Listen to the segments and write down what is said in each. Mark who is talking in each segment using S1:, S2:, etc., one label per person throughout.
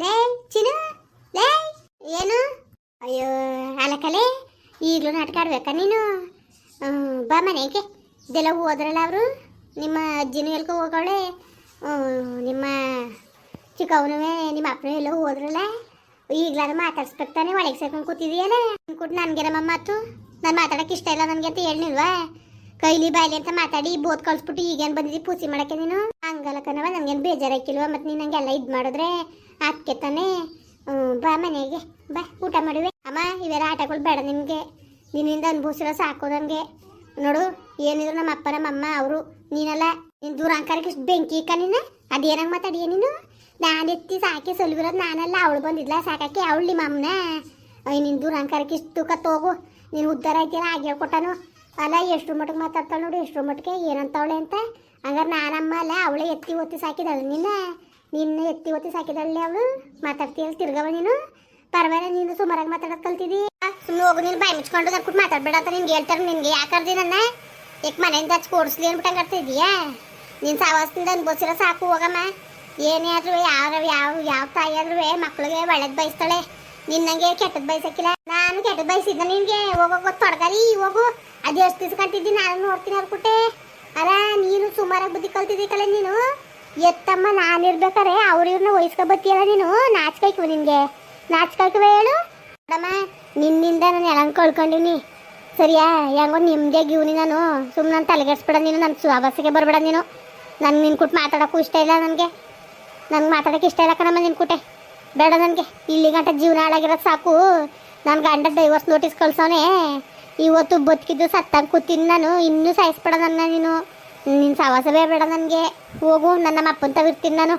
S1: ಲೇ ಚಿನು ಲೇ, ಏನು? ಅಯ್ಯೋ, ಅಲಕಲೆ, ಈಗಲೂ ನಾಟಕ ಆಡ್ಬೇಕಾ ನೀನು? ಬಾ ಮನೆಗೆ. ಇದೆಲ್ಲ ಹೋದ್ರಲ್ಲ ಅವರು? ನಿಮ್ಮ ಅಜ್ಜಿನೂ ಎಲ್ಕ ಹೋಗವಳೆ? ನಿಮ್ಮ ಚಿಕ್ಕವನುವೆ ನಿಮ್ಮ ಅಪ್ಪನೂ ಎಲ್ಲ ಹೋದ್ರಲ್ಲ? ಈಗ್ಲಾರ ಮಾತಾಡ್ಸ್ಬೇಕು ತಾನೆ ಒಳಗೆ ಸೇರ್ಕೊಂಡು ಕೂತಿದೀಯಲ್ಲ ಅನ್ಕೊಟ್ಟು ನನಗೇನಮ್ಮ ಮಾತು? ನಾನು ಮಾತಾಡಕ್ಕೆ ಇಷ್ಟ ಇಲ್ಲ ನನಗೆ ಅಂತ ಹೇಳಿಲ್ವಾ ಕೈಲಿ ಬಾಯ್ಲಿ ಅಂತ ಮಾತಾಡಿ ಬೋತ್ ಕಳ್ಸ್ಬಿಟ್ಟು ಈಗೇನು ಬಂದಿದ್ದಿ ಪೂಸಿ ಮಾಡಕ್ಕೆ ನೀನು? ಹಂಗಲ್ಲ ಕಣವ ನನಗೇನು ಬೇಜಾರಾಕಿಲ್ವ ಮತ್ತು ನೀನು ಹಂಗೆಲ್ಲ ಇದು ಮಾಡಿದ್ರೆ? ಅದಕ್ಕೆ ತಾನೇ ಬಾ ಮನೆಗೆ, ಬಾ, ಊಟ ಮಾಡುವೆ. ಅಮ್ಮ, ಇವೆಲ್ಲ ಆಟಗಳು ಬೇಡ ನಿಮಗೆ. ನಿನ್ನಿಂದ ಅನುಭವಿಸಿರೋ ಸಾಕು ನನಗೆ ನೋಡು, ಏನಿದ್ರು ನಮ್ಮ ಅಪ್ಪ, ನಮ್ಮ ಅಮ್ಮ, ಅವರು, ನೀನಲ್ಲ. ನಿನ್ ದೂರಾಂಕಾರಕ್ಕೆ ಇಷ್ಟು ಬೆಂಕಿ ಇಕ್ಕ ನೀನು? ಅದೇನಂಗೆ ಮಾತಾಡಿಯ ನೀನು? ನಾನು ಎತ್ತಿ ಸಾಕಿ ಸೊಲ್ಬಿರೋದು ನಾನಲ್ಲ. ಅವಳು ಬಂದಿದ್ಲ ಸಾಕಕ್ಕೆ ಅವಳು ನಿಮ್ಮ ಅಮ್ಮನ. ನಿನ್ನ ದೂರಾಂಕಾರಕ್ಕೆ ಇಷ್ಟು ಕತ್ತೋಗು ನೀನು ಉದ್ದಾರ ಆಯ್ತಿಲ್ಲ ಹಾಗೆ ಕೊಟ್ಟನು ಅಲ್ಲ ಎಷ್ಟು ಮಟ್ಟಿಗೆ ಮಾತಾಡ್ತಾಳೆ ನೋಡು ಎಷ್ಟು ಮಟ್ಟಿಗೆ ಏನಂತವಳೆ ಅಂತ. ಹಂಗಾರೆ ನಾನಮ್ಮ ಅಲ್ಲ, ಅವಳೇ ಎತ್ತಿ ಒತ್ತಿ ಸಾಕಿದಳು ನಿನ್ನ ನಿನ್ನ ಎತ್ತಿ ಒತ್ತಿ ಸಾಕಿದಳ್ಳಿ ಅವಳು ಮಾತಾಡ್ತೀಯಲ್ಲ ತಿರ್ಗವ ನೀನು. ಪರವಾಗಿಲ್ಲ, ನೀನು ಸುಮಾರಾಗಿ ಮಾತಾಡೋದು ಕಲ್ತಿದಿ. ಸುಮ್ಮನೆ ಹೋಗು, ನೀನು ಬಾಯಿ ಮುಚ್ಕೊಂಡು ಕರ್ಕೊಂಡು ಮಾತಾಡ್ಬೇಡ ಅಂತ ನಿನ್ಗೆ ಹೇಳ್ತಾರೆ, ನಿನ್ಗೆ ಯಾಕರ್ದಿ ನನ್ನ? ಯಾಕೆ ಮನೆಯಿಂದ ಹಚ್ಚಿ ಕೊಡಿಸ್ಲಿ ಅನ್ಬಿಟ್ಟು ಹಂಗೆ ಇದೀಯಾ? ನೀನು ಸಾವಾಸದಿಂದ ಅನ್ಬೋಸಿರೋ ಸಾಕು, ಹೋಗಮ್ಮ. ಏನೇ ಆದ್ರೂ ಯಾವ ಯಾವ ಯಾವ ತಾಯಿ ಆದ್ರೂ ಮಕ್ಳಿಗೆ ಒಳ್ಳೇದು ಬಯಸ್ತಾಳೆ. ನಿನ್ನಂಗೆ ಕೆಟ್ಟದ್ದು ಬಯಸಕ್ಕಿಲ್ಲ. ನಾನು ಕೆಟ್ಟದ್ದು ಬಯಸಿದ್ದ ಹೋಗೋ ಹೋಗೋಗೋ ತೊಡಗಲಿ ಹೋಗು. ಅದು ಎಷ್ಟು ದಿವಸ ಕಂತಿದ್ದಿ ನಾನು ನೋಡ್ತೀನಿ ಅನ್ಬಿಟ್ಟೆ ಅಲ್ಲ, ನೀನು ಸುಮಾರಾಗಿ ಬುದ್ಧಿ ಕಲ್ತಿದ್ದಿ ಕಲೆ ನೀನು. ಎತ್ತಮ್ಮ ನಾನಿರ್ಬೇಕಾರೆ ಅವ್ರ ಇವ್ರನ್ನ ವಹಿಸ್ಕೊ ಬತ್ತೀಯಲ್ಲ ನೀನು? ನಾಚ್ಕೈಕು ನಿನ್ಗೆ. ನಾಚ್ಕೈಕುವ ಹೇಳು. ನೋಡಮ್ಮ, ನಿನ್ನಿಂದ ನಾನು ಎಲ್ಲ ಕಳ್ಕೊಂಡಿನಿ ಸರಿಯಾ? ಹೆಂಗೋ ನಿಮ್ದೇ ಗೀವ್ನಿ ನಾನು. ಸುಮ್ಮನೆ ನಾನು ತಲೆಗೆಡ್ಸ್ಬೇಡ ನೀನು ನನ್ನ ಸುವಾಬಸ್ಸಿಗೆ ಬರಬೇಡ ನೀನು. ನನ್ಗೆ ನಿನ್ ಕುಟ್ ಮಾತಾಡೋಕ್ಕೂ ಇಷ್ಟ ಇಲ್ಲ ನನಗೆ. ನಂಗೆ ಮಾತಾಡೋಕ್ಕೆ ಇಷ್ಟ ಇಲ್ಲ ಕಣಮ್ಮ ನಿನ್ ಕುಟೆ. ಬೇಡ ನನಗೆ. ಇಲ್ಲಿ ಗಂಟ ಜೀವನ ಹಾಳಾಗಿರೋದು ಸಾಕು. ನನ್ನ ಗಂಡ ಡೈವರ್ಸ್ ನೋಟಿಸ್ ಕಳ್ಸೋನೆ ಇವತ್ತು ಬದುಕಿದ್ದು ಸತ್ತಂಗೆ ಕೂತೀನಿ ನಾನು. ಇನ್ನೂ ಸಾಯಿಸ್ಬೇಡ ನನ್ನ ನೀನು. ನಿನ್ನ ಸವಾಸವೇ ಬೇಡ ನನಗೆ. ಹೋಗು, ನನ್ನ ಅಪ್ಪನ ನಾನು.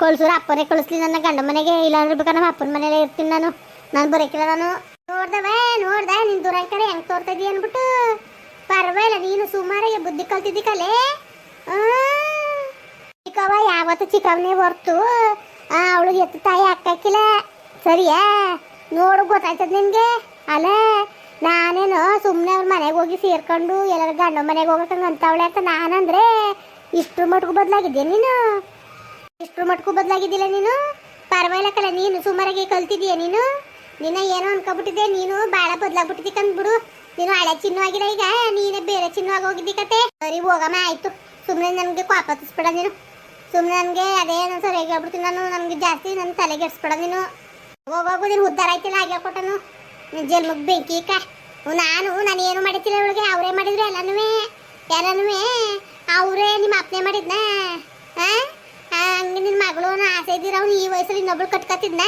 S1: ಕಳ್ಸೂರ ಅಪ್ಪನೇ ಕಳಿಸ್ಲಿ ನನ್ನ ಗಂಡ ಮನೆಗೆ. ಇಲ್ಲಾಂದ್ರೆ ಬೇಕಾ ನಮ್ಮ ಅಪ್ಪನ ಮನೇಲೇ ಇರ್ತೀನಿ ನಾನು. ನಾನು ಬರೋಕಿಲ್ಲ ನಾನು. ನೋಡ್ದವೆ, ನೋಡ್ದೆ ನಿನ್ನ ದೂರ ಕಡೆ ಹೆಂಗೆ ತೋರ್ತಾ ಅಂದ್ಬಿಟ್ಟು ಪರವಾಗಿಲ್ಲ, ನೀನು ಸುಮಾರಾಗಿ ಬುದ್ಧಿ ಕಲ್ತಿದ್ದಿ ಕಲೆ. ಚಿಕ್ಕವ ಯಾವತ್ತು ಚಿಕ್ಕವನೇ ಹೊರ್ತು. ಅವಳಿಗೆ ಎತ್ತು ತಾಯಿ ಹಾಕಾಕಿಲ್ಲ ಸರಿಯಾ? ನೋಡು, ಗೊತ್ತಾಯ್ತದ ನಿನಗೆ? ಅಲ್ಲ ನಾನೇನು ಸುಮ್ಮನೆ ಅವ್ರ ಮನೆಗೆ ಹೋಗಿ ಸೇರ್ಕೊಂಡು ಎಲ್ಲರ ಗಂಡ ಮನೆಗೆ ಹೋಗಕ್ಕಂಗೆ ಅಂತವಳೆ ಅಂತ ನಾನಂದ್ರೆ ಇಷ್ಟ್ರ ಮಟ್ಗೂ ಬದಲಾಗಿದ್ದೆ ನೀನು? ಇಷ್ಟ್ರ ಮಟ್ಗೂ ಬದಲಾಗಿದ್ದಿಲ್ಲ ನೀನು? ಪರವಾಗಿಲ್ಲ ಕಲ ನೀನು ಸುಮಾರಾಗಿ ಕಲ್ತಿದ್ದೀಯ ನೀನು? ನಿನ್ನ ಏನೋ ಅನ್ಕೊಬಿಟ್ಟಿದ್ದೆ, ನೀನು ಭಾಳ ಬದಲಾಗ್ಬಿಟ್ಟಿದ್ದಿ ಕಂದ್ಬಿಡು ನೀನು ಹಳೆ ಚಿನ್ನವಾಗಿಲ್ಲ ಈಗ, ನೀನೇ ಬೇರೆ ಚಿನ್ನವಾಗಿ ಹೋಗಿದ್ದಿ ಕತೆ. ಸರಿ, ಹೋಗಮ್ಮ, ಆಯ್ತು. ಸುಮ್ಮನೆ ನನಗೆ ಕಾಪಾತಿಸ್ಬೇಡ ನೀನು. ಸುಮ್ಮನೆ ನನಗೆ ಅದೇ ನಾನು ಸರಿಯಾಗಿ ಹೇಳ್ಬಿಡ್ತೀನಿ ನಾನು. ನನಗೆ ಜಾಸ್ತಿ ನನ್ನ ತಲೆಗೆ ಎಡ್ಸ್ಬೇಡ ನೀನು. ಹೋಗೋಗು ನೀನು ಉದ್ದಾರ ಆಯ್ತಿಲ್ಲ ಆಗ್ಯಾಕೊಟ್ಟನು ಜನ್ಮಕ್ಕೆ ಬೆಂಕಿ ನಾನು ನಾನು ಏನು ಮಾಡಿದ್ದಿಲ್ಲ ಅವಳಿಗೆ ಅವರೇ ಮಾಡಿದ್ರು ಎಲ್ಲನೂ ಎಲ್ಲನೂ ಅವರೇ ನಿಮ್ಮ ಅಪ್ಪನೇ ಮಾಡಿದ್ನ? ಹಂಗೆ ನಿನ್ನ ಮಗಳು ಆಸೆ ಇದ್ದೀರ, ಅವ್ನು ಈ ವಯಸ್ಸಲ್ಲಿ ಇನ್ನೊಬ್ಳು ಕಟ್ಕತ್ತಿದ್ನ?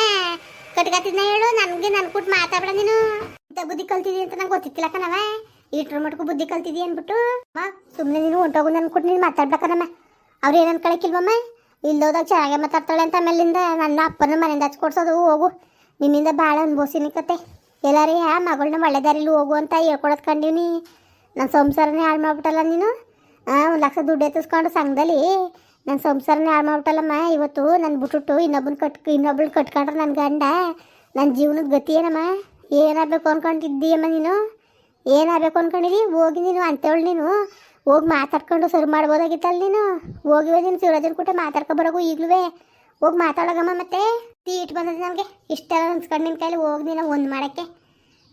S1: ಕಟ್ಕತ್ತಿದ್ನ ಹೇಳು, ನನಗೆ ನನ್ನ ಕೊಟ್ಟು ಮಾತಾಡ ನೀನು. ಬುದ್ಧಿ ಕಲ್ತಿದಿ ಅಂತ ನಂಗೆ ಗೊತ್ತಿತ್ತಿಲ್ಲ ಕಣವ ಇಟ್ರ ಮಟ್ಕು ಬುದ್ಧಿ ಕಲ್ತಿದಿ ಅಂದ್ಬಿಟ್ಟು ಸುಮ್ಮನೆ ನೀನು ಹೊಂಟೋಗು ನನ್ನ ಕೊಟ್ಟು ನೀನು ಮಾತಾಡ್ಬೇಕನಮ್ಮ ಅವ್ರು ಏನು ಅನ್ಕೊಳಕಿಲ್ವಮ್ಮ? ಇಲ್ಲೋದಾಗ ಚೆನ್ನಾಗೆ ಮಾತಾಡ್ತಾಳೆ ಅಂತ ಆಮೇಲಿಂದ ನನ್ನ ಅಪ್ಪನ ಮನೆಯಿಂದ ಹಚ್ಕೊಡ್ಸೋದು, ಹೋಗು. ನಿನ್ನಿಂದ ಭಾಳ ಅನ್ಭವಿಸಿನಿ ಕತೆ. ಎಲ್ಲಾರೇ, ಆ ಮಗಳನ್ನ ಒಳ್ಳೆ ದಾರಿಲಿ ಹೋಗು ಅಂತ ಹೇಳ್ಕೊಳತ್ ಕಂಡೀನಿ ನನ್ನ ಸಂಸಾರನೇ ಹಾಳು ಮಾಡ್ಬಿಟ್ಟಲ್ಲ ನೀನು? ಹಾಂ ಒಂದು ಲಕ್ಷ ದುಡ್ಡು ಎತ್ತಿಸ್ಕೊಂಡು ಸಂಘದಲ್ಲಿ ನನ್ನ ಸಂಸಾರನೇ ಹಾಳು ಮಾಡ್ಬಿಟ್ಟಲ್ಲಮ್ಮ. ಇವತ್ತು ನನ್ನ ಬಿಟ್ಟುಟ್ಟು ಇನ್ನೊಬ್ಬನ ಕಟ್ ಇನ್ನೊಬ್ಳು ಕಟ್ಕೊಂಡ್ರೆ ನನ್ನ ಗಂಡ ನನ್ನ ಜೀವನದ ಗತಿ ಏನಮ್ಮ? ಏನಾಗಬೇಕು ಅನ್ಕೊಂಡಿದ್ದೀಯಮ್ಮ ನೀನು? ಏನಾಗಬೇಕು ಅನ್ಕೊಂಡಿದಿ? ಹೋಗಿ ನೀನು, ಅಂತೇಳಿ ನೀನು. ಹೋಗಿ ಮಾತಾಡ್ಕೊಂಡು ಸರಿ ಮಾಡ್ಬೋದಾಗಿತ್ತಲ್ಲ ನೀನು? ಹೋಗಿವೆ ನೀನು ಶಿವರಾಜನ ಕೂಟ ಮಾತಾಡ್ಕೊಬರೋಗು ಈಗಲೂ ಹೋಗಿ ಮಾತಾಡೋಗಮ್ಮ ಮತ್ತೆ. ತೀಟ್ ಬಂದದ ನನಗೆ ಇಷ್ಟೆಲ್ಲ ಅನ್ಸ್ಕೊಂಡು ನಿನ್ನ ಕೈಲಿ ಹೋಗಿ ನೀನು ಒಂದು ಮಾಡೋಕ್ಕೆ.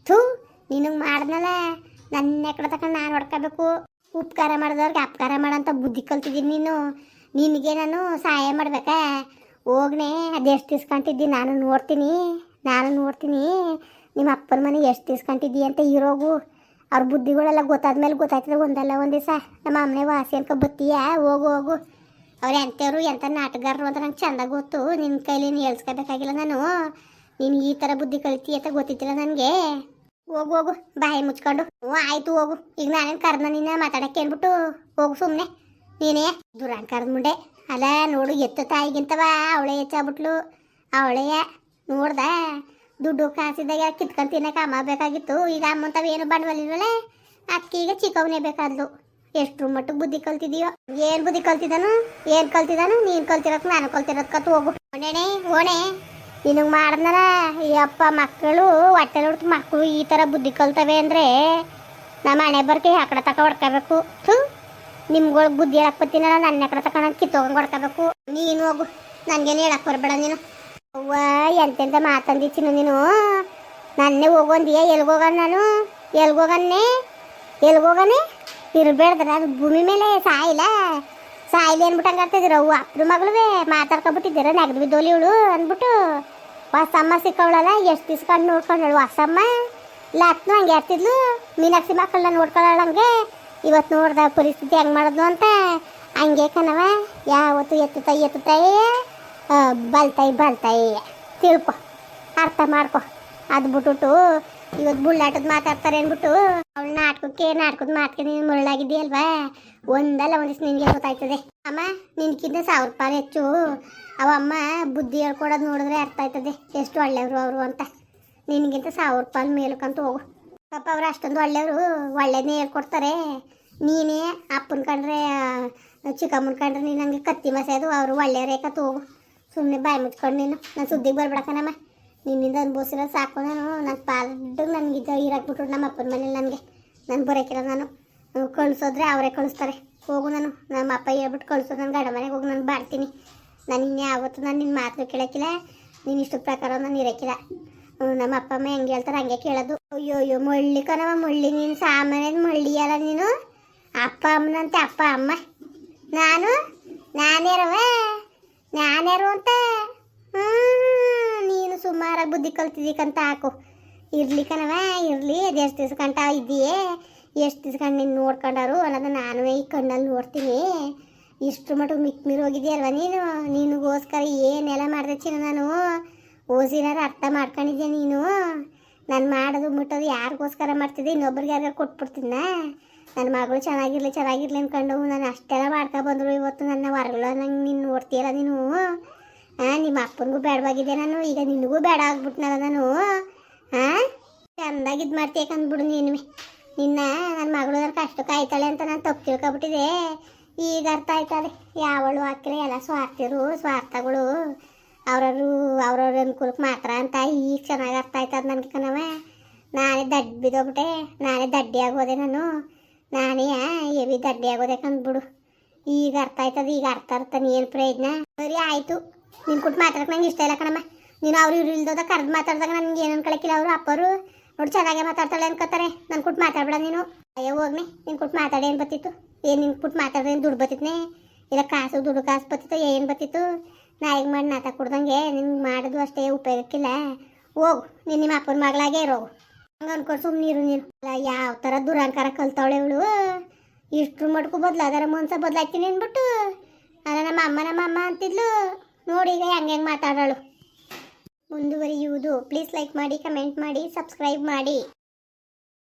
S1: ಥೂ ನಿನಗೆ ಮಾಡ್ದಲ್ಲ ನನ್ನ ಕಡೆ ತಗೊಂಡು ನಾನು ಹೊಡ್ಕೋಬೇಕು. ಉಪಕಾರ ಮಾಡಿದವ್ರಿಗೆ ಅಪಕಾರ ಮಾಡೋಂಥ ಬುದ್ಧಿ ಕಲ್ತಿದ್ದೀನಿ ನೀನು. ನಿನಗೆ ನಾನು ಸಹಾಯ ಮಾಡ್ಬೇಕಾ? ಹೋಗ್ನೆ ಎಷ್ಟು ತಿಸ್ಕೊಂತಿದ್ದಿ ನಾನು ನೋಡ್ತೀನಿ ನಾನು ನೋಡ್ತೀನಿ. ನಿಮ್ಮ ಅಪ್ಪನ ಮನೆ ಎಷ್ಟು ತಿಸ್ಕೊಂತಿದ್ದಿ ಅಂತ ಇರೋಗು ಅವ್ರ ಬುದ್ಧಿಗಳೆಲ್ಲ ಗೊತ್ತಾದ್ಮೇಲೆ ಗೊತ್ತಾಯ್ತದೆ ಒಂದಲ್ಲ ಒಂದು ದಿವಸ. ನಮ್ಮ ಅಮ್ಮನೆ ವಾಸಿ ಅನ್ಕೊ ಬತ್ತೀಯ? ಹೋಗು ಹೋಗು. ಅವ್ರು ಎಂಥವ್ರು ಎಂಥ ನಾಟಗಾರರು ಅಂತ ನಂಗೆ ಚಂದ ಗೊತ್ತು. ನಿನ್ನ ಕೈಲಿ ನೀನು ಹೇಳ್ಸ್ಕೋಬೇಕಾಗಿಲ್ಲ ನಾನು. ನೀನು ಈ ಥರ ಬುದ್ಧಿ ಕಲಿತಿ ಅಂತ ಗೊತ್ತಿದ್ದಿಲ್ಲ ನನಗೆ. ಹೋಗು ಹೋಗು, ಬಾಯಿ ಮುಚ್ಕೊಂಡು. ಹ್ಞೂ, ಆಯ್ತು, ಹೋಗು. ಈಗ ನಾನೇನು ಕರ್ನ ನಿನ್ನ ಮಾತಾಡಕ್ಕೆ ಅಂದ್ಬಿಟ್ಟು ಹೋಗು ಸುಮ್ಮನೆ ನೀನೇ ದುರಾಂಕಾರದ ಮುಂಡೆ. ಅಲ್ಲ, ನೋಡು, ಎತ್ತು ತಾಯಿಗಿಂತವ, ಅವಳೆ ಹೆಚ್ಚಾಗ್ಬಿಟ್ಲು. ಅವಳೆಯ ನೋಡ್ದ? ದುಡ್ಡು ಕಾಸಿದಾಗ ಕಿತ್ಕೊಂಡು ತಿನ್ನಕ್ಕೆ ಅಮ್ಮ ಬೇಕಾಗಿತ್ತು. ಈಗ ಅಮ್ಮಂತವ ಏನು ಬಂಡವಾಳ ಅದಕ್ಕೆ ಈಗ ಚಿಕ್ಕವನೇ ಬೇಕಾದ್ಲು. ಎಷ್ಟು ಮಟ್ಟಿಗೆ ಬುದ್ಧಿ ಕಲ್ತಿದೀಯೋ? ಏನು ಬುದ್ಧಿ ಕಲ್ತಿದ್ದಾನು ಏನು ಕಲ್ತಿದ್ದಾನು ನೀನು ಕಲ್ತಿರೋಕೆ ನಾನು ಕಲ್ತಿರೋದು ಕತ್ತು ಹೋಗು ಓಣೆಣೆ, ಓಣೆ. ನಿನಗೆ ಮಾಡಿದ್ನಲ್ಲ, ಈ ಅಪ್ಪ ಮಕ್ಕಳು ಹೊಟ್ಟೆ ಮಕ್ಕಳು ಈ ತರ ಬುದ್ಧಿ ಕಲ್ತವೆ ಅಂದ್ರೆ ನಮ್ಮ ಹಣೆ ಬರ್ಕೆ ಆ ಕಡೆ ತಕ ಹೊಡ್ಕೋಬೇಕು. ಥೂ ನಿಮ್ಗಳಿಗೆ ಬುದ್ಧಿ ಹೇಳಕ್ ಬತ್ತೀನಲ್ಲ ನನ್ನ ಎಕಡೆ ತಕೊಂಡ್ ಕಿತ್ತೋಗಂಗ್ ಹೊಡ್ಕೋಬೇಕು. ನೀನು ಹೋಗು, ನನಗೇನು ಹೇಳಕ್ ಬರಬೇಡ ನೀನು. ಅವ್ವ, ಎಂತೆಂತ ಮಾತಂದಿಚ್ಚಿನ ನೀನು? ನನ್ನೇ ಹೋಗೊಂದಿಯ ಎಲ್ಗೋಗ ನಾನು? ಎಲ್ಗೋಗನ್ನೇ ಎಲ್ಗೋಗನೆ ಇರ್ಬೇಡ್ದ ಅದು ಭೂಮಿ ಮೇಲೆ ಸಾಯಿಲ್ಲ. ಸಾಯಿಲಿ ಅನ್ಬಿಟ್ಟು ಆಗ್ತಿದ್ರು ಅವು ಅಪ್ರ ಮಗಳುವೆ ಮಾತಾಡ್ಕೊಬಿಟ್ಟಿದ್ದೀರ ನೆಗದು ಬಿದ್ದೋಲಿ ಇವಳು ಅಂದ್ಬಿಟ್ಟು ಹೊಸಮ್ಮ ಸಿಕ್ಕವಳಲ್ಲ ಎಷ್ಟು ಕಣ್ಣು ನೋಡ್ಕೊಂಡಳು ಹೊಸಮ್ಮ ಲಾತ್ನು ಹಂಗೆ ಇರ್ತಿದ್ಲು ಮೀನಾಕ್ಷಿ ಮಕ್ಕಳನ್ನ ನೋಡ್ಕೊಳ್ಳೋಳು ಹಂಗೆ. ಇವತ್ತು ನೋಡ್ದ ಪರಿಸ್ಥಿತಿ ಹೆಂಗೆ ಮಾಡೋದು ಅಂತ. ಹಂಗೆ ಕಣವ ಯಾವತ್ತು ಎತ್ತುತ್ತಾಯಿ ಎತ್ತುತ್ತಾಯಿ ಬಲ್ತಾಯಿ ಬಲ್ತಾಯಿ. ತಿಳ್ಕೊ, ಅರ್ಥ ಮಾಡ್ಕೊ. ಅದು ಬಿಟ್ಬಿಟ್ಟು ಇವತ್ತು ಬುಳ್ಳಾಟದ ಮಾತಾಡ್ತಾರೆ ಅಂದ್ಬಿಟ್ಟು ಅವಳು ನಾಟಕಕ್ಕೆ, ನಾಟಕದ ಮಾತಕ್ಕೆ ನೀನು ಮುರುಳಾಗಿದ್ದೀಯಲ್ವಾ ಒಂದಲ್ಲ ಒಂದಿಸ್ ನಿನಗೆ ಗೊತ್ತಾಯ್ತದೆ. ಅಮ್ಮ ನಿನ್ಕಿಂತ ಸಾವಿರ ರೂಪಾಯಿ ಹೆಚ್ಚು. ಅವಮ್ಮ ಬುದ್ಧಿ ಹೇಳ್ಕೊಡೋದು ನೋಡಿದ್ರೆ ಅರ್ಥ ಆಯ್ತದೆ. ಎಷ್ಟು ಒಳ್ಳೆಯವರು ಅವರು ಅಂತ. ನಿನಗಿಂತ ಸಾವಿರ ರೂಪಾಯಿ ಮೇಲಕ್ಕಂತ ಹೋಗು. ಪಾಪ ಅವ್ರು ಅಷ್ಟೊಂದು ಒಳ್ಳೆಯವರು ಒಳ್ಳೇದನ್ನೇ ಹೇಳ್ಕೊಡ್ತಾರೆ. ನೀನೇ ಅಪ್ಪನ ಕಂಡ್ರೆ ಚಿಕ್ಕಮ್ಮನ ಕಂಡ್ರೆ ನೀನು ಹಂಗೆ ಕತ್ತಿ ಮಸೆದು ಅವರು ಒಳ್ಳೆಯವರೇ ಏಕತ್ತು ಹೋಗು. ಸುಮ್ಮನೆ ಬಾಯಿ ಮುಚ್ಕೊಂಡು ನೀನು ನಾನು ಸುದ್ದಿಗೆ ಬರ್ಬಿಡಕನಮ್ಮ ನಿನ್ನಿಂದ ಅನುಭವಿಸಿರ ಸಾಕು ನಾನು. ನನ್ನ ಪಾಲ್ಗೆ ನನಗೆ ಇದು ಇರಾಕ್ಬಿಟ್ರು ನಮ್ಮ ಅಪ್ಪನ ಮನೇಲಿ ನನಗೆ. ನಾನು ಬರೋಕಿರ ನಾನು. ಕಳಿಸೋದ್ರೆ ಅವರೇ ಕಳಿಸ್ತಾರೆ. ಹೋಗು ನಾನು. ನಮ್ಮ ಅಪ್ಪ ಹೇಳ್ಬಿಟ್ಟು ಕಳ್ಸೋದು ನನ್ನ ಗಡ ಮನೆಗೆ ಹೋಗಿ ನಾನು ಬಾಡ್ತೀನಿ ನಾನು ಇನ್ಯಾವತ್ತು ನಾನು ನಿನ್ನ ಮಾತು ಕೇಳೋಕ್ಕಿಲ್ಲ ನೀನು ಇಷ್ಟು ಪ್ರಕಾರ ನಾನು ಇರೋಕ್ಕಿಲ್ಲ ನಮ್ಮ ಅಪ್ಪ ಅಮ್ಮ ಹೆಂಗೆ ಹೇಳ್ತಾರೆ ಹಂಗೆ ಕೇಳೋದು. ಅಯ್ಯೋ ಅಯ್ಯೋ ಮಳ್ಳಿ. ಕಣವ ಮಳ್ಳಿ ನೀನು ಸಾಮಾನ್ಯದ ಮಳ್ಳಿ ಅಲ್ಲ ನೀನು? ಅಪ್ಪ ಅಮ್ಮನಂತೆ ಅಪ್ಪ ಅಮ್ಮ. ನಾನು? ನಾನೇರವೇ ನಾನೇರು ಅಂತ ಹ್ಞೂ ಸುಮಾರಾಗಿ ಬುದ್ಧಿ ಕಲ್ತಿದ್ದೀಕಂತ ಹಾಕು. ಇರಲಿ ಕಣವ ಅದು ಎಷ್ಟು ದಿವ್ಸ ಗಂಟ ಇದೆಯೇ ಎಷ್ಟು ದಿವ್ಸ ಗಂಟ ನೀನು ನೋಡ್ಕೊಂಡಾರು ಅನ್ನೋದು ನಾನು ಈ ಕಣ್ಣಲ್ಲಿ ನೋಡ್ತೀನಿ. ಇಷ್ಟು ಮಟ್ಟಿಗೆ ಮಿಕ್ ಮೀರಿ ಹೋಗಿದ್ಯಲ್ವ ನೀನು? ನಿನಗೋಸ್ಕರ ಏನೆಲ್ಲ ಮಾಡಿದೆ ಚಿನ್ನ ನಾನು? ಓಸಿನಾರು ಅರ್ಥ ಮಾಡ್ಕೊಂಡಿದ್ದೆ ನೀನು? ನಾನು ಮಾಡೋದು ಮುಟ್ಟೋದು ಯಾರಿಗೋಸ್ಕರ ಮಾಡ್ತಿದ್ದೆ? ಇನ್ನೊಬ್ರಿಗೆ ಯಾರು ಕೊಟ್ಬಿಡ್ತೀನ ನನ್ನ ಮಗಳು ಚೆನ್ನಾಗಿರ್ಲಿ ಚೆನ್ನಾಗಿರ್ಲಿ ಅಂದ್ಕೊಂಡು ನಾನು ಅಷ್ಟೆಲ್ಲ ಮಾಡ್ಕೊಬಂದ್ರು ಇವತ್ತು ನನ್ನ ಹೊರಗಲ ನಂಗೆ ನೀನು ನೋಡ್ತೀಯಲ್ಲ ನೀನು? ನಿಮ್ಮ ಅಪ್ಪನಿಗೂ ಬೇಡವಾಗಿದೆ ನಾನು. ಈಗ ನಿನಗೂ ಬೇಡ ಆಗ್ಬಿಟ್ನಲ್ಲ ನಾನು. ಹಾಂ ಚೆಂದಾಗಿ ಇದು ಮಾಡ್ತೀಯಕಂದ್ಬಿಡು ನೀನು. ನಿನ್ನ ನನ್ನ ಮಗಳು ನನ್ನ ಕಷ್ಟ ಕಾಯ್ತಾಳೆ ಅಂತ ನಾನು ತಪ್ಪು ತಿಳ್ಕೊಬಿಟ್ಟಿದೆ. ಈಗ ಅರ್ಥ ಆಯ್ತಾಳೆ ಯಾವಳು ಹಾಕಿಲ್ಲ, ಎಲ್ಲ ಸ್ವಾರ್ಥಿರು, ಸ್ವಾರ್ಥಗಳು. ಅವ್ರವ್ರು, ಅವ್ರವ್ರ ಅನುಕೂಲಕ್ಕೆ ಮಾತ್ರ ಅಂತ ಈಗ ಚೆನ್ನಾಗಿ ಅರ್ಥ ಆಯ್ತದ ನನಗೆ ಕಣವ ನಾನೇ ದಡ್ಡ ಬಿದ್ದೋಗ್ಬಿಟ್ಟೆ. ನಾನೇ ದಡ್ಡಿ ಆಗೋದೆ ನಾನು. ನಾನೇ ಎವಿ ದಡ್ಡಿ ಆಗೋದೆ ಕಂದ್ಬಿಡು. ಈಗ ಅರ್ಥ ಆಯ್ತದ. ಈಗ ಅರ್ಥ ಅರ್ಥ ಏನು ಪ್ರಯೋಜನ? ಸರಿ, ಆಯಿತು. ನಿನ್ ಕೊಟ್ಟು ಮಾತಾಡಕ್ಕೆ ನಂಗೆ ಇಷ್ಟ ಇಲ್ಲ ಕಣಮ್ಮ. ನೀನು ಅವ್ರು ಇವ್ರು ಇಲ್ದೋದ ಕರೆದು ಮಾತಾಡಿದಾಗ ನನಗೆ ಏನು ಅನ್ಕೊಳಕ್ಕಿಲ್ಲ ಅವರು ಅಪ್ಪರು ನೋಡಿ ಚೆನ್ನಾಗೆ ಮಾತಾಡ್ತಾಳೆ ಅನ್ಕೋತಾರೆ. ನಾನು ಕೊಟ್ಟು ಮಾತಾಡ್ಬೇಡ ನೀನು. ಅಯ್ಯೋ ಹೋಗ್ನಿ ನೀನು ಕೊಟ್ಟು ಮಾತಾಡಿ ಏನು ಬತ್ತಿತ್ತು? ಏನು ನಿನ್ ಕೊಟ್ಟು ಮಾತಾಡಿದ್ರೆ ಏನು ದುಡ್ಡು ಬತ್ತಿತ್ನೆ? ಇಲ್ಲ, ಕಾಸು, ದುಡ್ಡು, ಕಾಸು ಬತ್ತಿತ್ತು ಏನು ಬತ್ತಿತ್ತು? ನಾಯಿಗೆ ಮಾಡಿ ನಾತ ಕುಡ್ದಂಗೆ ನಿನ್ಗೆ ಮಾಡೋದು ಅಷ್ಟೇ ಉಪಯೋಗಕ್ಕಿಲ್ಲ. ಹೋಗು. ನೀನು ನಿಮ್ಮ ಅಪ್ಪನ ಮಗಳಾಗೇ ಇರೋಗು ಹಂಗೆ ಅನ್ಕೊಂಡು ಸುಮ್ಮನಿರು ನೀರು ಅಲ್ಲ, ಯಾವ ಥರ ದುರಂಕಾರ ಕಲ್ತಾವಳೆ ಇವಳು? ಇಷ್ಟ್ರ ಮಟ್ಕು ಬದಲಾದಾರ ಮನ್ಸ ಬದಲಾಯ್ತೀನಿ ಅಂದ್ಬಿಟ್ಟು. ಅಲ್ಲ, ನಮ್ಮ ಅಮ್ಮ ನಮ್ಮ ಅಮ್ಮ ಅಂತಿದ್ಲು. ನೋಡಿ ಈಗ ಹೆಂಗೆ ಮಾತಾಡೋಳು. ಮುಂದುವರಿಯುವುದು. ಪ್ಲೀಸ್ ಲೈಕ್ ಮಾಡಿ ಕಮೆಂಟ್ ಮಾಡಿ ಸಬ್ಸ್ಕ್ರೈಬ್ ಮಾಡಿ.